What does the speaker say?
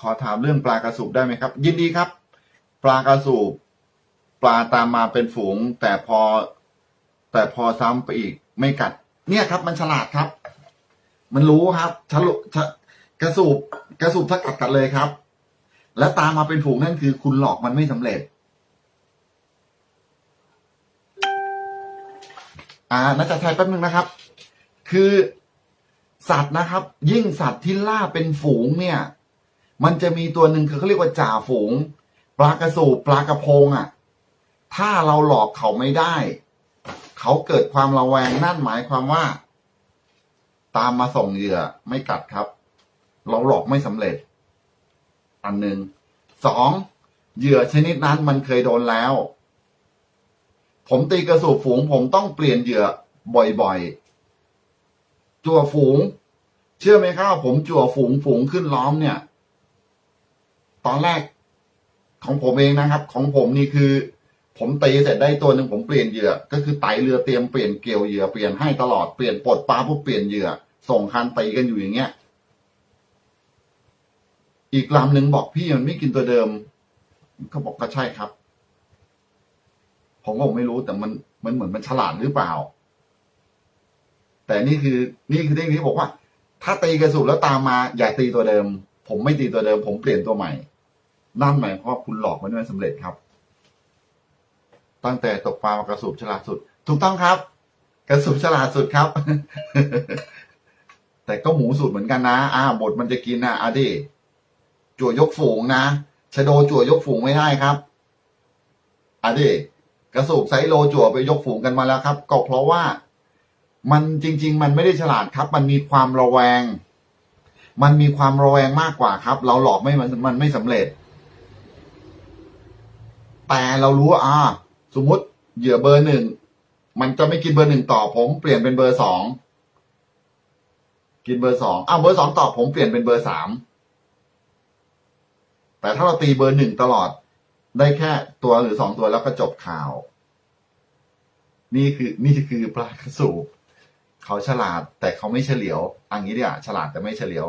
ขอถามเรื่องปลากระสูบได้ไหมครับ ยินดีครับ ปลากระสูบปลาตามมาเป็นฝูง แต่พอ แต่พอซ้ำไปอีก ไม่กัด เนี่ยครับ มันฉลาดครับ มันรู้ครับฉลุฉกระสูบกระสูบถ้ากัดกัดเลยครับ แล้วตามมาเป็นฝูงนั่นคือคุณหลอกมันไม่สำเร็จอ่านักจัดไทยแป๊บนึงนะครับ คือสัตว์นะครับ ยิ่งสัตว์ที่ล่าเป็นฝูงเนี่ย มันจะมีตัวหนึ่งคือเขาเรียกว่าจ่าฝูง ปลากระสูบปลากระพงอะ ถ้าเราหลอกเขาไม่ได้ เขาเกิดความระแวงนั่นหมายความว่า ตามมาส่งเหยื่อไม่กัดครับ เราหลอกไม่สำเร็จ อันหนึ่งสองเหยื่อชนิดนั้นมันเคยโดนแล้ว ผมตีกระสูบฝูง ผมต้องเปลี่ยนเหยื่อบ่อยๆจั่วฝูง เชื่อไหมครับผมจั่วฝูงฝูงขึ้นล้อมเนี่ย ตอนแรกของผมเองนะครับ ของผมนี่คือ ผมตีเสร็จได้ตัวหนึ่งผมเปลี่ยนเหยื่อ ก็คือไตเรือเตรียมเปลี่ยนเกลียวเหยื่อเปลี่ยนให้ตลอดเปลี่ยนปลดปลาปุ๊บเปลี่ยนเหยื่อ ส่งคันตีกันอยู่อย่างเงี้ย อีกลำหนึ่งบอกพี่มันไม่กินตัวเดิมเขาบอกก็ใช่ครับ ผมก็ไม่รู้แต่มันมันเหมือนมันฉลาดหรือเปล่า แต่นี่คือ นี่คือเรื่องที่บอกว่า ถ้าตีกระสุนแล้วตามมา อย่าตีตัวเดิม ผมไม่ตีตัวเดิม ผมเปลี่ยนตัวใหม่ นั่นหมายความว่าคุณหลอกมันไม่สำเร็จครับ ตั้งแต่ตกปลามากระสูบฉลาดสุด ถูกต้องครับ กระสูบฉลาดสุดครับ แต่ก็หมูสุดเหมือนกันนะอ่าบทมันจะกินนะอะดิจั่วยกฝูงนะชะโดจั่วยกฝูงไม่ได้ครับอะดิกระสูบไซโลจั่วไปยกฝูงกันมาแล้วครับ ก็เพราะว่า มันจริง ๆ มันไม่ได้ฉลาดครับ มันมีความระแวง มันมีความระแวงมากกว่าครับ เราหลอกไม่มันมันไม่สำเร็จ แต่เรารู้ว่าอ่า สมมติเหยื่อเบอร์หนึ่งมันจะไม่กินเบอร์หนึ่งต่อผมเปลี่ยนเป็นเบอร์สองกินเบอร์สองอ้าวเบอร์สองต่อผมเปลี่ยนเป็นเบอร์สามแต่ถ้าเราตีเบอร์หนึ่งตลอด ได้แค่ตัวหรือสองตัวแล้วก็จบข่าว นี่คือนี่คือปลากระสูบเขาฉลาดแต่เขาไม่เฉลียวอันนี้เดียฉลาดแต่ไม่เฉลียว